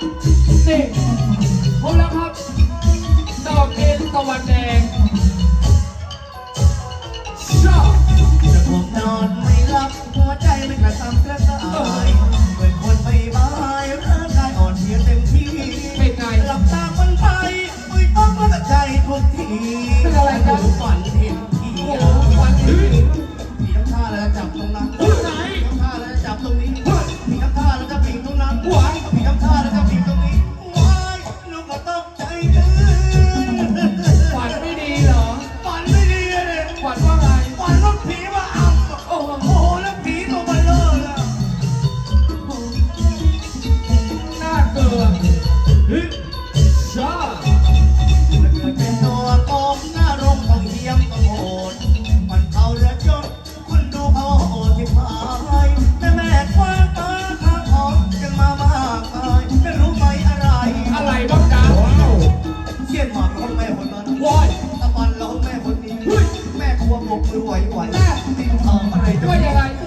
นี่พบแล้วครับดอกเอ็นตะวันแดงชอบจะผมนอนไม่หลับหัวใจไม่กระทำกระสายเป็นคนไม่บายร่างกายอ่อนเพลียเต็มที่เป็นไงหลับตาคนไปไม่ต้องมาใจทุกทีเป็นอะไรกันฝันเห็นผีโอ้โหวันนี้ผีทำท่าแล้วจับตรงนั้น แม่ครัวบกมือไหวไหวแม่ติดทองอะไร